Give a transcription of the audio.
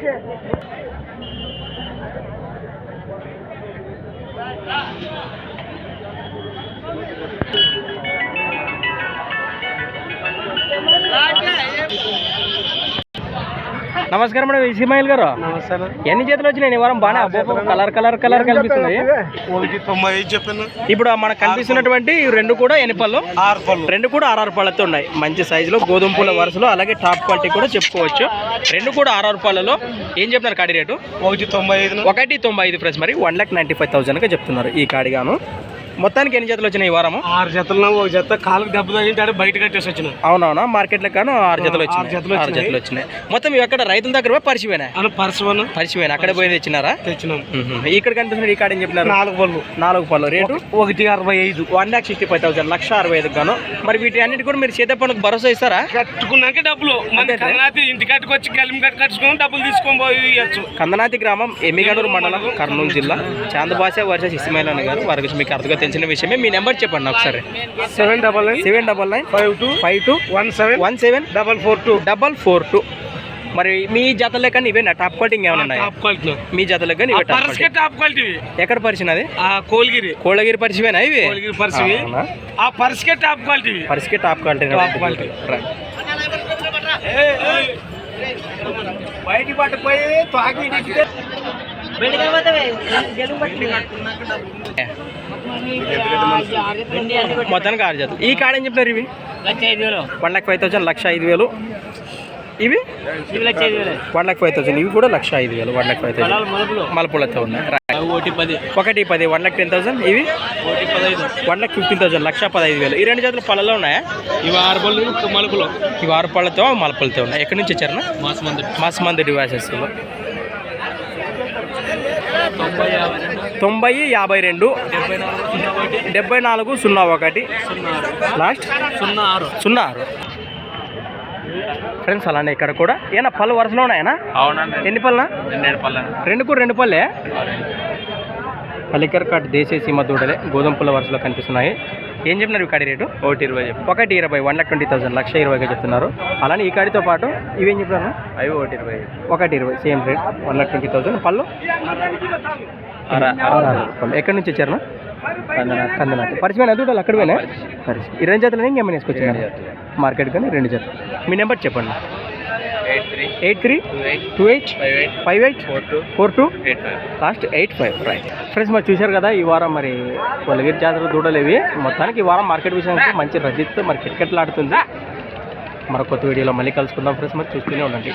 Okay. నమస్కారం madam Ismail గారు. ఎన్ని చేతులు వచ్చినాయి? ఈ వారం బాగా కలర్ కలర్ కలర్ కనిపిస్తుంది. ఇప్పుడు మనకు కనిపిస్తున్నటువంటి రెండు కూడా ఎనిపళ్ళు ఆరు పళ్ళు. రెండు కూడా ఆర్ఆర్ పళ్ళతో ఉన్నాయి. మంచి సైజులో గోధుమ పూల వరుసలో అలాగే టాప్ క్వాలిటీ కూడా చెప్పుకోవచ్చు. రెండు కూడా ఆర్ఆర్ పళ్ళలో. ఏం చెప్తున్నారు కాడి రేటు? ఒకటి తొంభై ఐదు ఒకటి తొంభై ఐదు ఫ్రెండ్స్ మరి వన్ ల్యాక్ నైంటీ ఫైవ్ థౌసండ్గా చెప్తున్నారు ఈ కాడిగాను మొత్తానికి ఎన్ని జతలు వచ్చినాయి ఈ వారము? ఆరు జతలు ఒక జత కాలుకి దెబ్బ తగిలింటే బయట కట్టేసి వచ్చిన అవునవునా? మార్కెట్లో కాను ఆరు జతలు వచ్చినాయి ఆరు వచ్చినాయి. జతలు వచ్చినాయి. మొత్తం ఎక్కడ రైతుల దగ్గర పోయి పరిచిపోయినా పరిశ్రమను పరిచిపోయినా. అక్కడే పోయి తెచ్చినారా? తెచ్చినాం. ఇక్కడ కనిపిస్తున్న ఈ కాడ ఏం చెప్పినారు? నాలుగు పళ్ళు. నాలుగు పళ్ళు. రేటు? ఒకటి అరవై ఐదు. One lakh sixty five thousand లక్ష అరవై ఐదు గాను. మరి వీటి అన్నిటి కూడా మీరు చేత పనులకు భరోసా ఇస్తారా? కట్టుకున్నాక డబ్బులు. కర్ణాతి ఇంటి కట్టుకు వచ్చి కలిమి కట్టు కట్టుకొని డబ్బులు తీసుకొని పోయి కందనాతి గ్రామం ఎమ్మిగనూరు మండలం కర్నూలు జిల్లా. చాందబాస వర్సెస్ ఇస్మాయిల్ అన్న గారు. వారి గురించి మీకు అర్థంగా తెలిసిన విషయమే మీ నెంబర్ చెప్పండి ఒకసారి. Seven double nine seven double nine five two five two one seven one seven double four two. Double four two. మరి మీ జత లెక్క ఇవేనా? టాప్ క్వాలిటీ ఏమైనా ఉన్నాయి? టాప్ క్వాలిటీ మీ జత లెక్క ఇవే టాప్ పర్స్కే క్వాలిటీ టాప్ క్వాలిటీ ఎక్కడ పరిచిన అది? ఆ కోల్గిరి. కోళ్ళగిరి పరిచివేనా ఇవి? కోల్గిరి పరిచివి? ఆ పర్స్కే టాప్ క్వాలిటీ పరిచికి టాప్ క్వాలిటీ టాప్ క్వాలిటీ. బయటికి పట్టుకుపోయి తాకి మొత్తానికి ఆరు జతలు. ఈ కాడ ఏం చెప్తారు ఇవి? వన్ లాక్ ఫైవ్ థౌసండ్ లక్ష ఐదు వేలు. ఇవి? వన్ లాక్ ఫైవ్ థౌసండ్ ఇవి కూడా లక్ష ఐదు వేలు వన్ లాక్ ఫైవ్ థౌసండ్. మలుపులతో ఉన్నాయి. ఒకటి పది. వన్ లాక్ టెన్ థౌసండ్ ఇవి? వన్ లాక్ ఫిఫ్టీన్ థౌసండ్ లక్ష పదహైదు వేలు. ఈ రెండు జతలు పళ్ళలో ఉన్నాయా? ఇవి ఆరు పళ్ళు మలుపులు ఇవి ఆరు పళ్ళతో మలుపులతో ఉన్నాయి. ఎక్కడి నుంచి మంది. మాస్ మంది డివైసెస్లో. తొంభై యాభై రెండు. డెబ్బై నాలుగు సున్నా ఒకటి. లాస్ట్ సున్నా ఆరు. సున్నా ఆరు ఫ్రెండ్స్ అలానే ఇక్కడ కూడా. ఏనా పళ్ళు వరుసలో ఉన్నాయనా? అవునండి. ఎన్ని పళ్ళనా? రెండు కూడా రెండు పళ్ళే? పల్లికర్ కట్ దేశీయ సీమ దూడలే గోధుమ పుల్ల వరుసలో కనిపిస్తున్నాయి. ఏం చెప్పినారు ఈ కాడి రేటు? ఒకటి ఇరవై చెప్పు. ఒకటి ఇరవై వన్ లాక్ ట్వంటీ థౌసండ్ లక్ష ఇరవైగా చెప్తున్నారు. అలానే ఈ కాడితో పాటు ఇవేం చెప్పినారు? అవి ఒకటి ఇరవై ఒకటి ఇరవై same rate one lakh twenty thousand. పళ్ళు? పళ్ళు. ఎక్కడి నుంచి వచ్చారు? కందనాథ్. పరిచయం దూడలు అక్కడ పోయినా పరిచయం. ఈ రెండు జతలు ఇంకేమైనా వేసుకొచ్చారు? మార్కెట్ కానీ రెండు జతలు. మీ నెంబర్ చెప్పండి. Eight three two eight five eight four two last eight five right friends మరి చూశారు కదా ఈ వారం మరి కొలగిరి జాతర దూడలేవి మొత్తానికి ఈ వారం మార్కెట్ విషయానికి మంచి రజిత్ మరి కిటకిటలాడుతుంది మరొక కొత్త వీడియోలో మళ్ళీ కలుసుకుందాం ఫ్రెండ్స్ మరి చూస్తూనే ఉండండి.